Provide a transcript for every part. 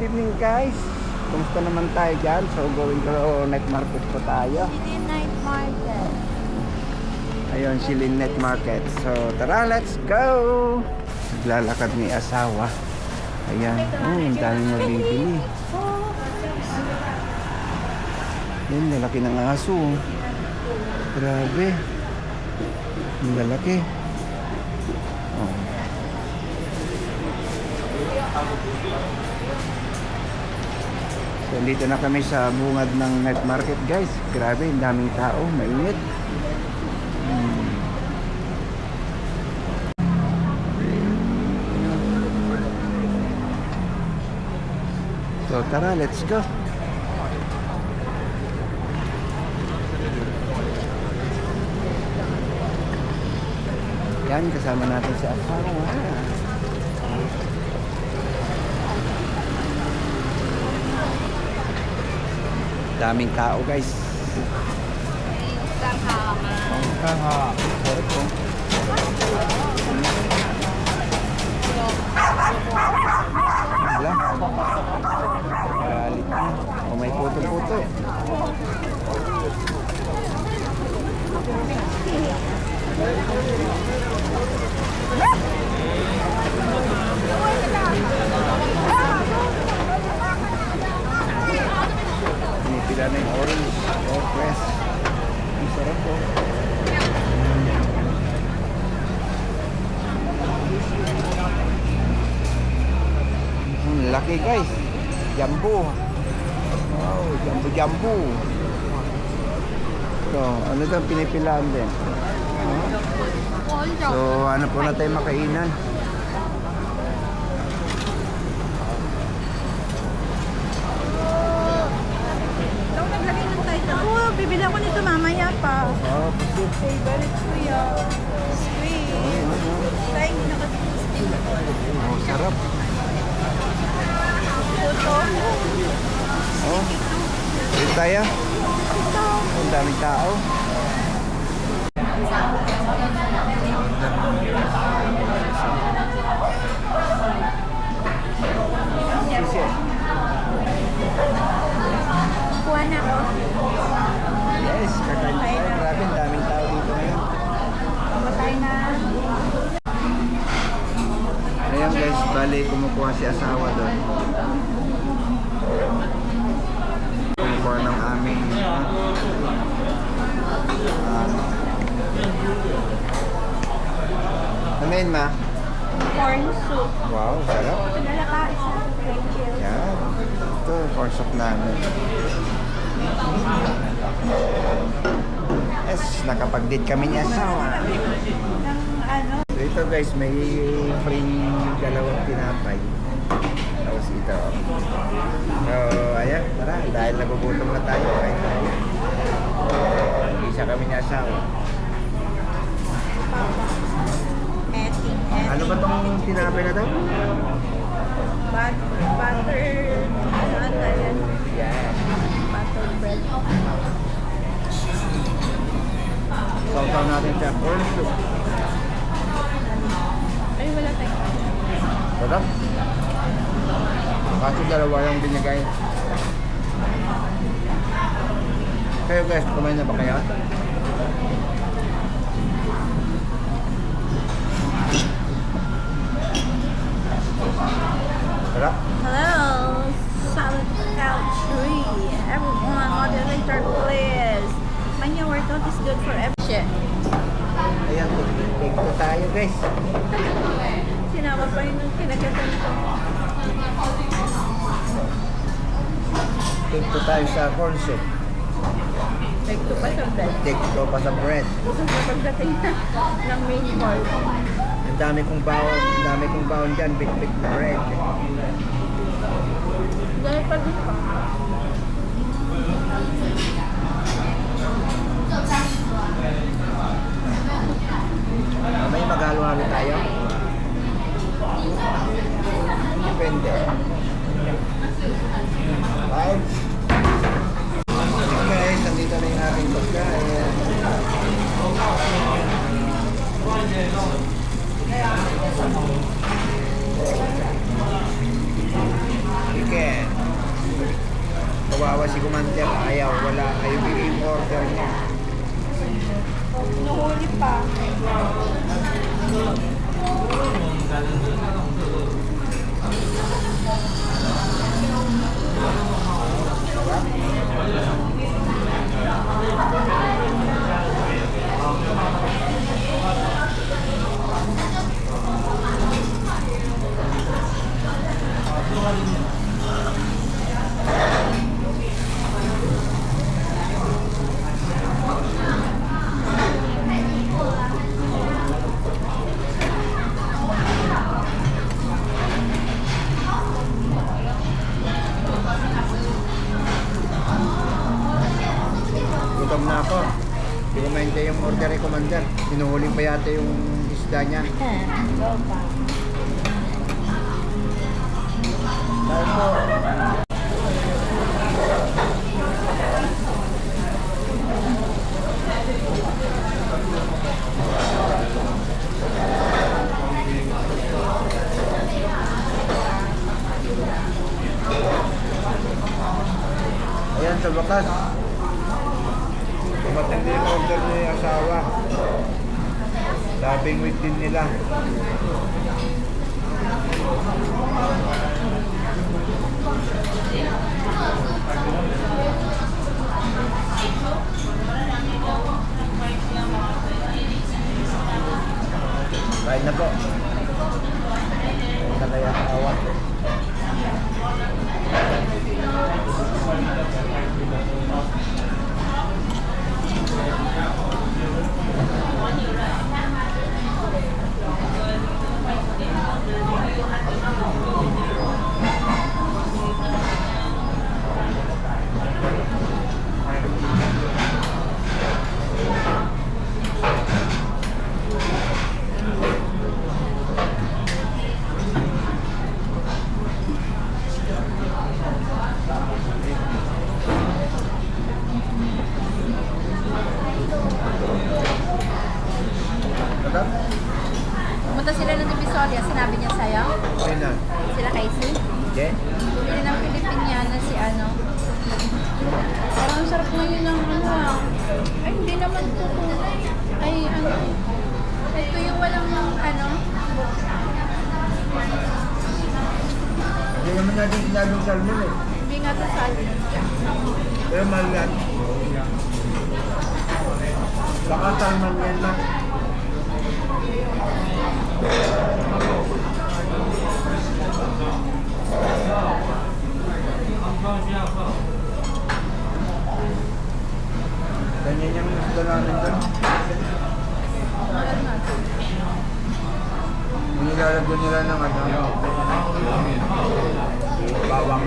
good evening guys. Kumusta naman tayo dyan? So going to night market po tayo. City Night Market. Ayun, si Lynette Market. So tara, let's go! Naglalakad ni asawa. Ayan. Oh, ang daming mabibili. Yan, lalaki ng aso. oh. Grabe. Ang lalaki. Oh. So, dito na kami sa bungad ng night market guys. Grabe, ang daming tao. Mainit. Hmm. So, tara, let's go. Yan, kasama natin si asawa. Daming tao guys. Sarap po. Wala. Galit na. O may puto-puto. Pinipila na yung orange. Oh, fresh. Ang sarap po. Ang laki guys. Jumbo. Wow, jumbo. So, ano daw pinipilaan din? So, ano po na tayo makainan? Pa. Favorite ko yan. Sweet. Tayo hindi nakatikim. Oh, sarap. Puto. Oh. Dito tayo. Ito. Ang daming tao. Sisi. Bali kumukuha si asawa doon. Kumukuha ng aming ah, ano yun ma? Corn soup. Wow, sarap. Pinala ka isa. Thank you. Yan. Ito, corn soup namin. Yes, nakapag-date kami ni asawa. Ng ano. So ito guys, may free dalawang tinapay. Tapos ito. So, ayan, tara. Dahil nagugutom na tayo, kain tayo. Isa kami ni asawa. Ano ba tong tinapay na to? But, butter. Ano yan? Yan. Butter bread. Sausaw natin sa corn soup. Wala tayo. Sarap. Kaso dalawa yung binigay. Kayo guys, kumain na ba kayo? Sarap. Hello, salad country. Everyone, moderator, please. Manya workout is good for every shit. Ayan, take to tayo guys. Sinama pa rin ng kinagatan ko. Take to tayo sa corn soup. Like to pa sa bread. Take to pa sa bread. Ko pagdating na ng main course. Ang dami kong bawon, ang dami kong bawon dyan, big-big na bread. Dahil pag pa. May maghalo-halo tayo. Depende. Right? Maintay yung order ni Commander. Hinuhuli pa yata yung isda niya. Dahil. Ayan sa bakas. Tumating din yung order ni asawa. Labing week din nila. Kain na po. Kain na kaya awa. Thank you. Naman natin sinabing salmon eh. Hindi nga to sa Pero mahal yan. Baka salmon yan lang. Ganyan yung gusto namin doon. Nilalagyan nila ng ano, bawang.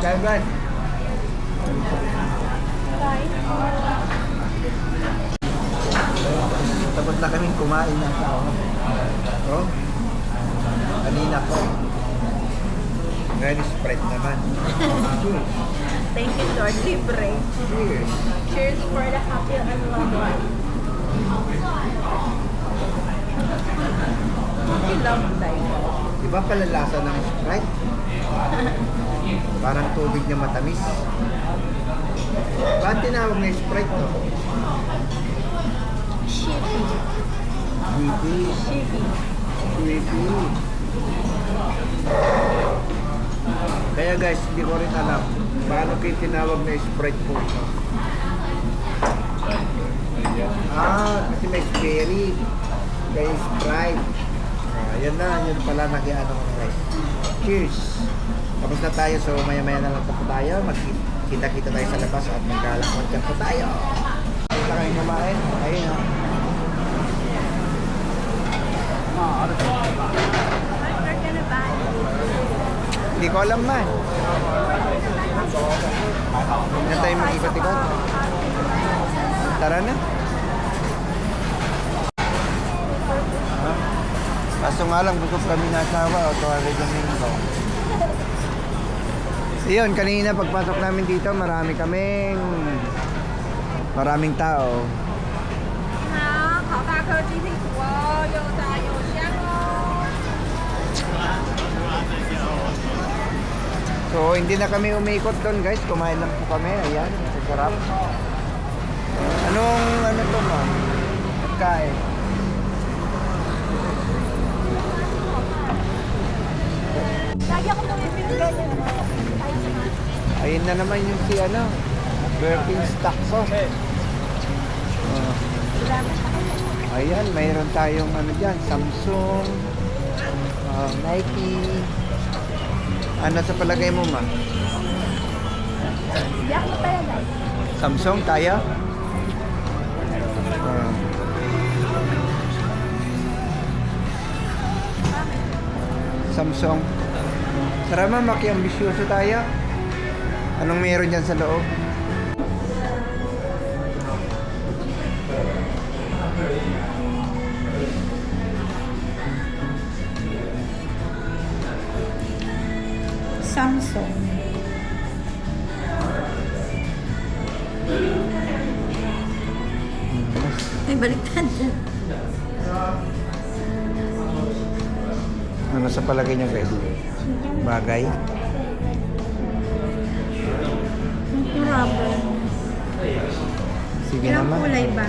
Kain guys. Kain. Tapos na kaming kumain ng tao. Oh. Kanina po. Ngayon spread naman. Thank you, Lord. Libre. Cheers. Cheers for the happy and loved one. Happy love life. Di ba pala lasa ng Sprite? Parang tubig na matamis. Bakit tinawag na Sprite to? Shippy. Sweetie. Shippy. Sweetie. Guys, hindi ko rin alam paano kayo tinawag na Sprite po. Ah, kasi may spirit. Kaya Sprite. Ah, yan na, yun pala nakiano ko guys. Cheers! Tapos na tayo, so maya-maya na lang po tayo. Magkita-kita tayo sa labas at magkalakot po tayo. Basta kayo kumain. Ayun ko alam man. Hindi na tayo mag-ikot-ikot. Tara na. Kaso nga lang, busog kami na asawa o tuwari Domingo. Iyon, kanina pagpasok namin dito, marami kaming Maraming tao. So, hindi na kami umikot doon guys. Kumain lang po kami. Ayan, sarap. Anong, ano to ma'am? Pagkain. Ayun na naman yung si ano. Birkins Taxo. Oh. Ayan, mayroon tayong ano dyan. Samsung. ah, Nike. Ano sa palagay mo ma? Samsung tayo? Ah. Samsung. Tara ma, makiambisyoso tayo. Anong meron dyan sa loob? Bagay? Rubber. Sige Ilang naman. kulay ba?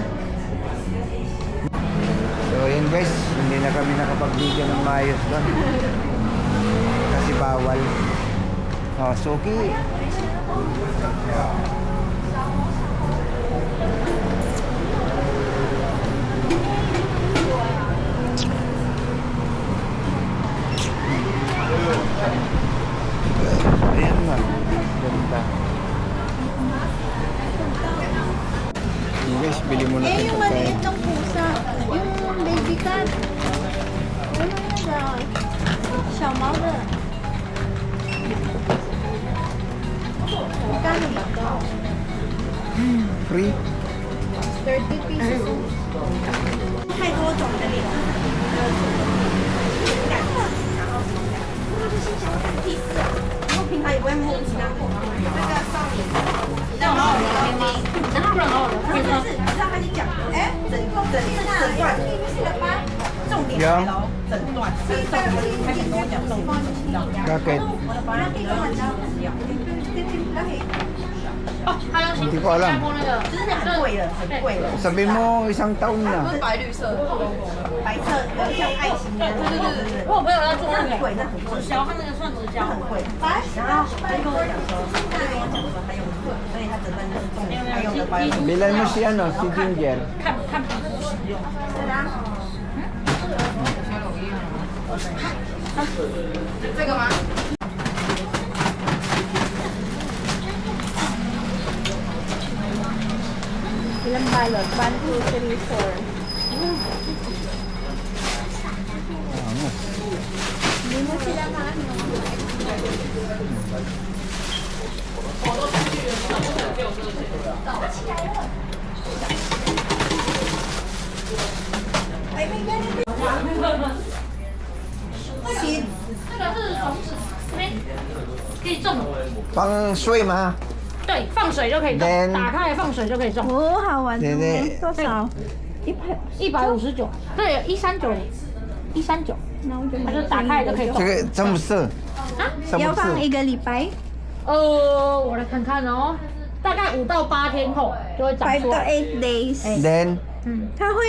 So yun guys, hindi na kami nakapag-video ng maayos doon. Kasi bawal. Oh, Suki. Ayan na. Ganda. Sige guys, bili muna Eh, tayo yung pagkain. maliit ng pusa. Yung baby cat. Ano yan daw? Siya mother. Magkano ba ito? Free? 30 pieces. 太多种的脸。然后平 常也不会摸其他口那个少年，然后然后不然后不是，你让他去讲，哎，整整整段，重点来了，整段，这个重点，开始跟我讲重点，你知道吗？ Bakit? 我的保养品跟人家不一样，哦，还有 Hindi ko alam. 那个，就是很贵的，很贵的。 Sabi mo isang taon na. 白绿色， 白色有像爱心的，对对对对，我有朋友要做那个很贵，那很贵，直销，他那个算直销，很贵。然后他就跟我讲说，他跟我讲说他用的，所以他整段就是重点，他用的保养品。Bilan mo si ano, si Ginger. 看看皮肤使用。这个吗？Ilang balot? 1, 2, 3, 4. 这个是种子，这边可以种，Pang swim ha? 对，放水就可以种打开来放水就可以种。哦，好玩。多少？一百。一百五十九，对，一三九，一三九，那就打开一个可以。这个詹姆斯啊，要放一个礼拜。呃，我来看看哦，大概五到八天后就会长出来。Five to eight days. Then，嗯，它会。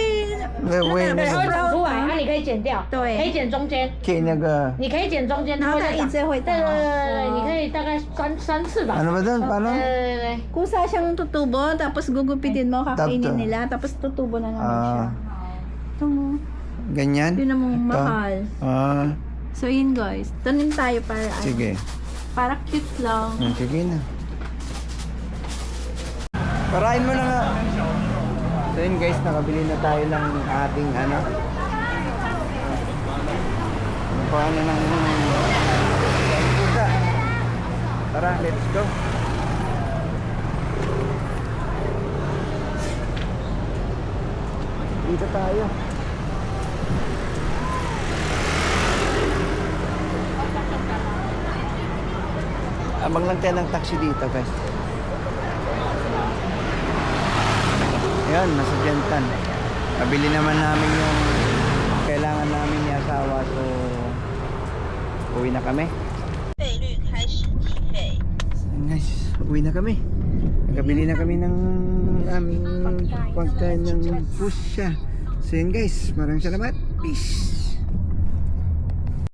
长出来，那你可以剪掉，对，可以剪中间。剪那个。你可以剪中间，它它一直会长。对对对，你可以大概三三次吧。反正反正，对对对对对，姑沙想赌赌博，但不是姑姑比丁猫咖啡尼尼拉，他不是赌博那个东西啊，懂吗？Ganyan? Yun ang Ito? mahal. Ah, So yun guys, tanim tayo para ano, sige. para cute lang. Hmm, sige na. Parain mo na nga. So yun guys, nakabili na tayo ng ating ano. Ano pa ano ng... Pusa. Tara, let's go. Dito tayo. Ah, maglang tayo ng taxi dito guys. Ayan, nasa Gentan. Pabili naman namin yung kailangan namin ni asawa so uwi na kami. Guys, uwi na kami. Nakabili na kami ng aming pagkain ng pusya. So yun guys, maraming salamat. Peace!